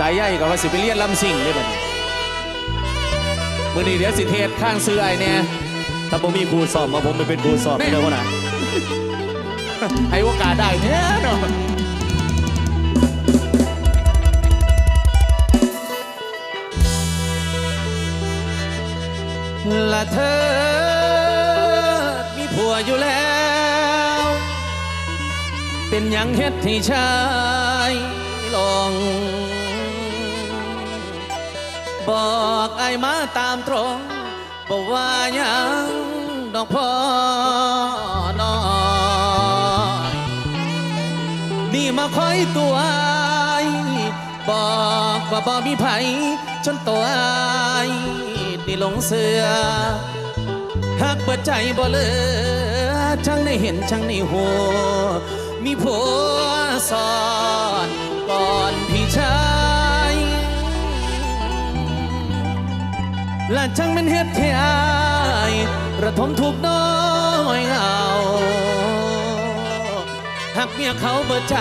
สายใยกับว่าสิไปเรียนลำสิ่งเลยบัดนี้มื่อนี้เดี๋ยวสิเทศข้างซื้อไอ้เนี่ยถ้าผมมีครูสอบมาผมไปเป็นครูสอบแม่ไม่ได้วะนะให้โอกาสได้เนี่ยเนาะละเธอมีผัวอยู่แล้ว เป็นหยังเฮ็ดให้ชาย ไอ้มาตามตรงบอกว่ายังดอกพ่อนอนี่มาคอยตัวไอ้บอกว่าบ่มีไผจนตัวไอ้นี่หลงเสือหากเปิดใจบ่เลือช่างได้เห็นช่างในหัวมีผัวสอน และช่างเป็นเฮ็ดเทียยระทมทุกน้อยเอาหากเมียเขาเปิดใจ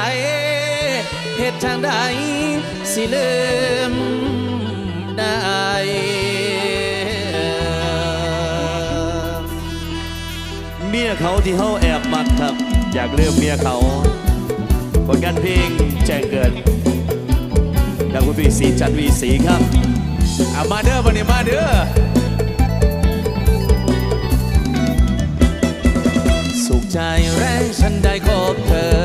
เหตุทางใดสิลืมได้เมียเขาที่เขาแอบมักครับ อยากเลืมเมียเขาผลงานเพลงแจ้งเกิดจากคุณพี่สีจันวีสีครับ เอามาเด้อวันนี้มาเด้อสุขใจแรงฉันได้คบเธอ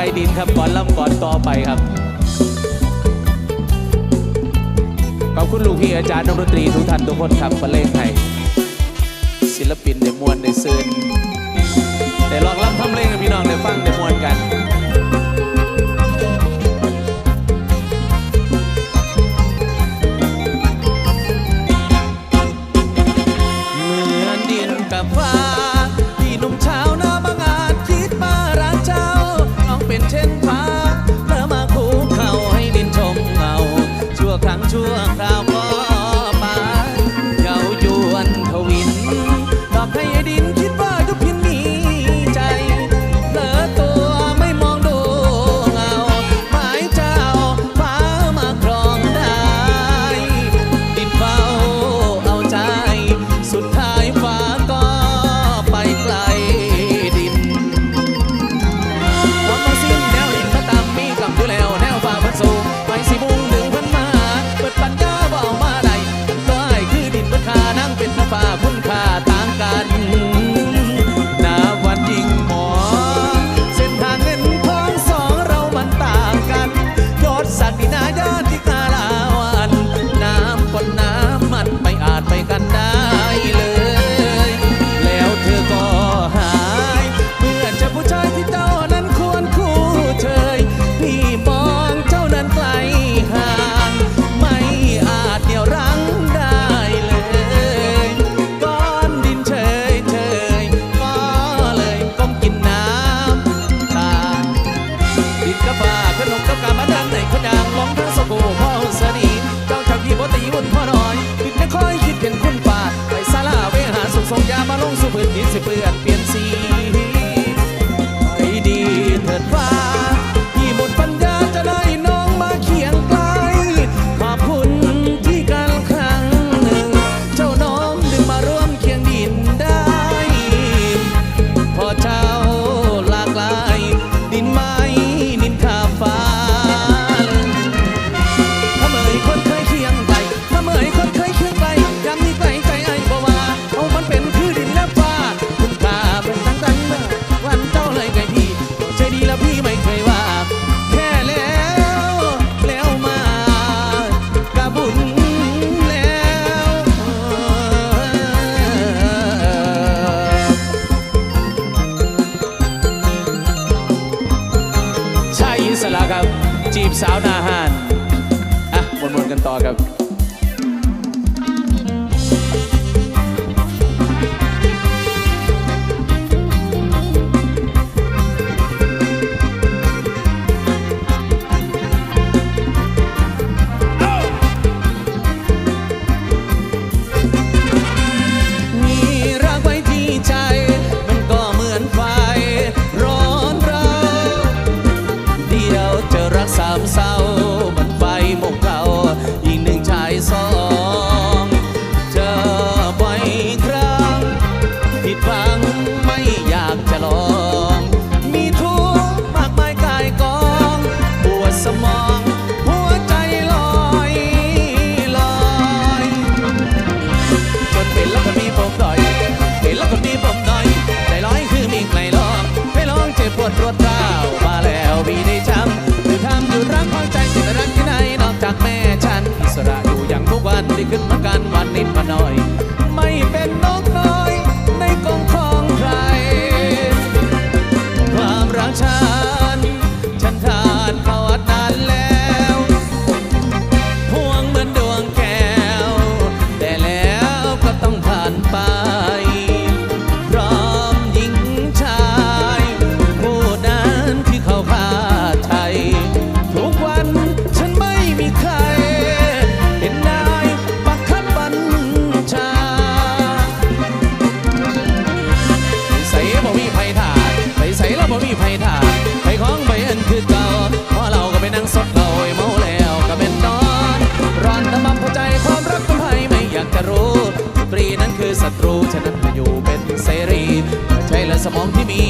ฝ้าไกลดินครับก่อนลำก่อนต่อไปครับ ขอบคุณลูกพี่อาจารย์นักดนตรีทุกท่านทุกคนครับประเลงไทยศิลปินในมวลในเซินในลองรับทำเพลงกับพี่น้องในฟังในมวลกัน ส่งยามาลงสู่พื้นดินสิเปื้อน ฉะนั้นจะอยู่เป็นเสรีเปิใจและสมองที่มี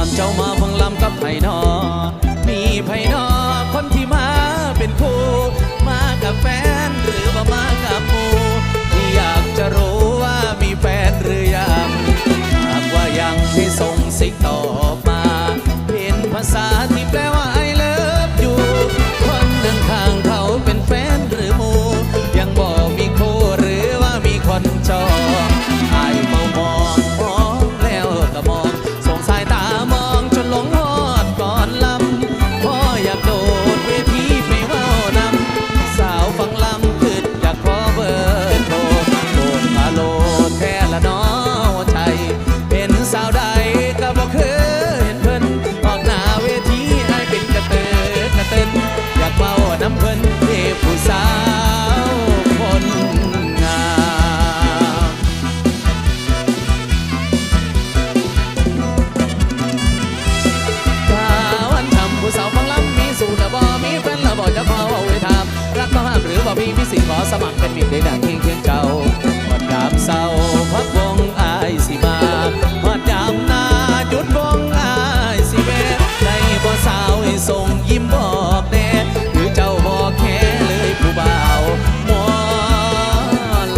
um, don't mind. ก็ห้ามหรือว่ามีพิสิทมขอสมัครเป็นมิตรในหนังเคียงเคีงเก่าพอดดามเศร้าพักวงอายสิมาพอดดามนาจุดวงอายสิเวไในบ่สาวส่งยิ้มบอกแน่หรือเจ้าบอกแค่เลยผู้บ่าวมอ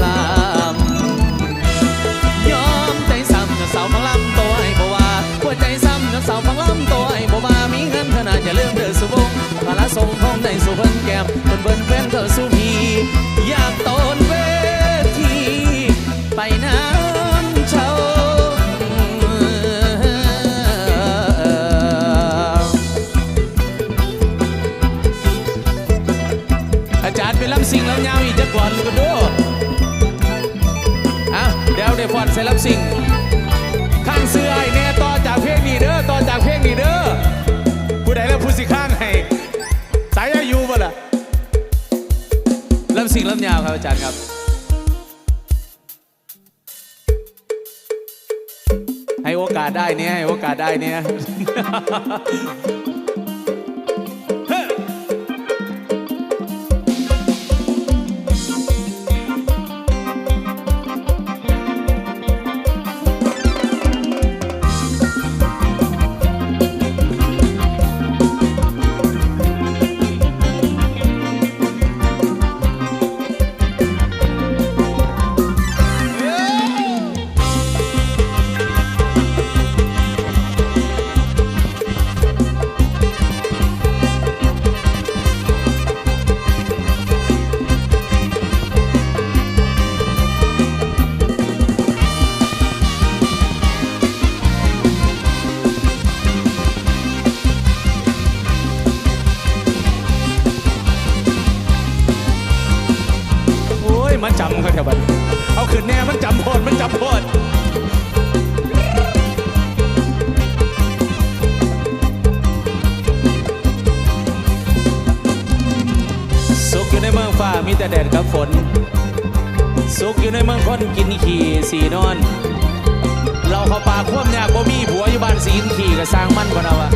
ลำยอมใจซ้ำกับสาวฟังลำตัวไอ้บ่ว่าหัวใจซ้ำกับสาวฟังลำตัวไอ้บ่ว่ามีเงินขนาดอย่าลืมเดือดสุวงพาละทรงพร้อมในสุพรรณ ดี๋ยวเดี๋ยวฟอนใส่งข้างเสื้อไอ้เน่ต่อจากเพลงนี้เด้อต่อจากเพลงนี้เด้อผู้ใดแล้วผู้สิข้างให้สายอายุบ่ล่ะลำสิงลำยาวครับอาจารย์ครับให้โอกาสได้เนี่ยให้โอกาสได้เนี่ย ฟ้ามีแต่แดดกับฝน สุขอยู่ในเมืองคนกินขี่สีนอน เราเข้าป่าควบเนี่ยบ่มีผัวอยู่บ้านสีนขี่ก็สร้างมันกว่าเราอะ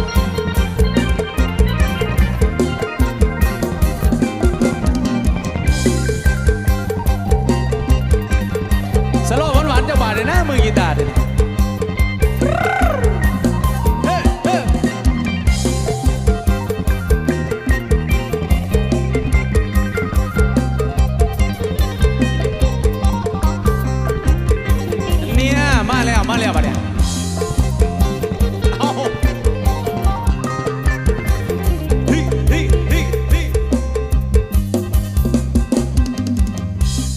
มาแล้วมาแล้วบัดเนี่ยเอาเฮ้ยเฮ้ยเฮ้ยเฮ้ย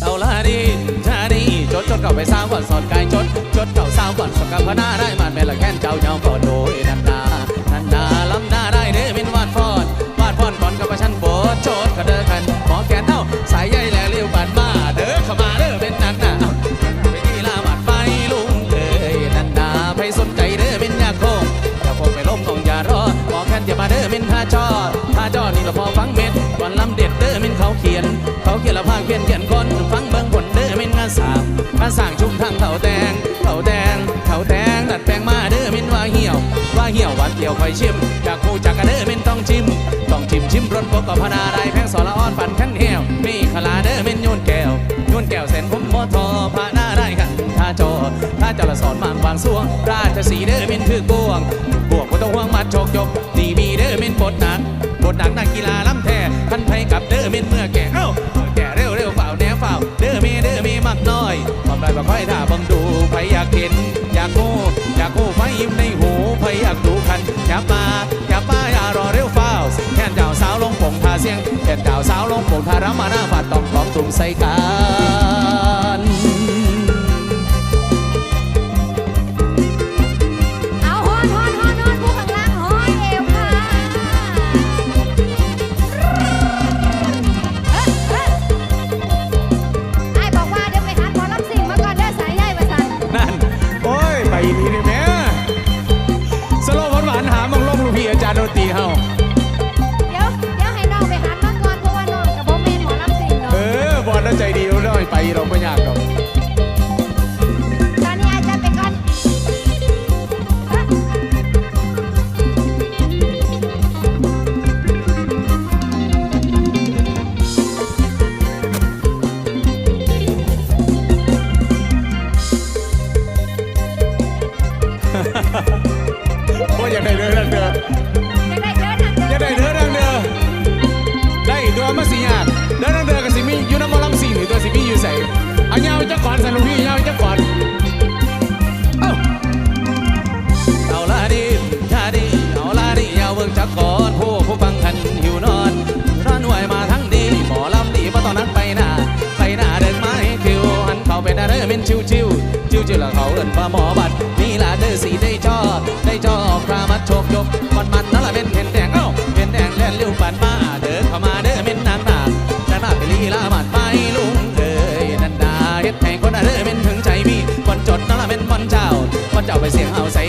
เอาละดีชาดีจดจดเก่าไปสร้างก่อนสอนกายจดจดเก่าสร้างก่อนสอนกับพนาได้มันแม่ละแค้นเจ้าเจ้าก่อนโดยนันนานันนา จอท่าจอนี่เราพอฟังเม็ดก่อนลำเด็ดเด้อเป็นเขาเขียน เขาเขียนละภาคเขียนเขียนคนฟังเบิ่งผลเด้อเป็นงานสางงานสร้างชุมทางเขาแดงเขาแดงเขาแดงดัดแปลงมาเด้อเป็นว่าเหี่ยว ว่าเหี่ยวหวานเกี่ยวคอยชิมจากคู่จากกระเด้อเป็นต้องชิม ต้องชิมชิมรสพวกกับพนาไรแพงสอละอ่อนปั่นขั้นเหี่ยวมีขลาเด้อเป็นโยนแก้วโยนแก้วเส้นผมมอทอพาหน้าได้กันท่าจอท่าจละสอนมางบางส่วงราชสีเด้อเป็นถือบวงบวกบ่ต้องห่วงมัดโชคจบ ก็ค่อยถ้าบังดูไผอยากเห็น อยากโก้อยากโก้ไฟยิ้มในหูไผอยากดูคันอย่ามาอย่าป้าอย่ารอเร็วเฝ้าแค่นเจ้าสาวลงผงทาเสียงแค่นเจ้าสาวลงผงทารำมาหน้าฝาดต้องของตุ่มใส่กา ตรีเฮาเดี๋ยวเดี๋ยวให้น้องไปหามาก่อนเพราะว่าน้องกับโบเมนหมอลำสิงเนาะ เออ บอลน่าใจดีแล้วไปเราไม่ยาก ชื่อละเขาเอิ้นว่าหมอบัดนี่ล่ะเด้อสีได้จอบ ได้จอครามัดโชคยกมันมันนั่นล่ะเป็นเห็นแดงเอ้าเห็นแดงแล่นเร็วปานมาเด้อเข้ามาเด้อเม็นนางนาคนางนาไปลีลาบัดไปลุงเอยนันดาเฮ็ดแทงคนน่ะเด้อเม็นถึงใจพี่นจดนั่นล่ะเป็นวันเจ้าวันเจ้าไปเสียงเฮาใส่